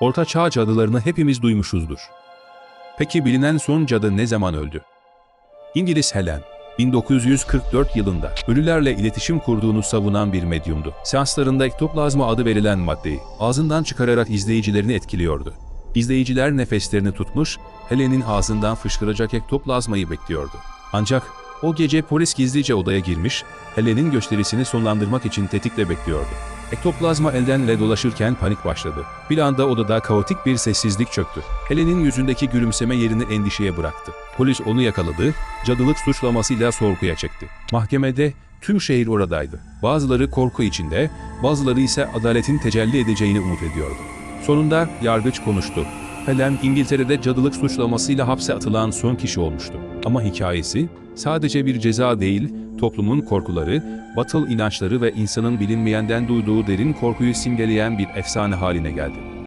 Orta Çağ cadılarını hepimiz duymuşuzdur. Peki bilinen son cadı ne zaman öldü? İngiliz Helen, 1944 yılında ölülerle iletişim kurduğunu savunan bir medyumdu. Seanslarında ektoplazma adı verilen maddeyi ağzından çıkararak izleyicilerini etkiliyordu. İzleyiciler nefeslerini tutmuş, Helen'in ağzından fışkıracak ektoplazmayı bekliyordu. Ancak o gece polis gizlice odaya girmiş, Helen'in gösterisini sonlandırmak için tetikle bekliyordu. Ektoplazma elden ele dolaşırken panik başladı. Bir anda odada kaotik bir sessizlik çöktü. Helen'in yüzündeki gülümseme yerini endişeye bıraktı. Polis onu yakaladı, cadılık suçlamasıyla sorguya çekti. Mahkemede tüm şehir oradaydı. Bazıları korku içinde, bazıları ise adaletin tecelli edeceğini umut ediyordu. Sonunda yargıç konuştu. Helen İngiltere'de cadılık suçlamasıyla hapse atılan son kişi olmuştu. Ama hikayesi sadece bir ceza değil, toplumun korkuları, batıl inançları ve insanın bilinmeyenden duyduğu derin korkuyu simgeleyen bir efsane haline geldi.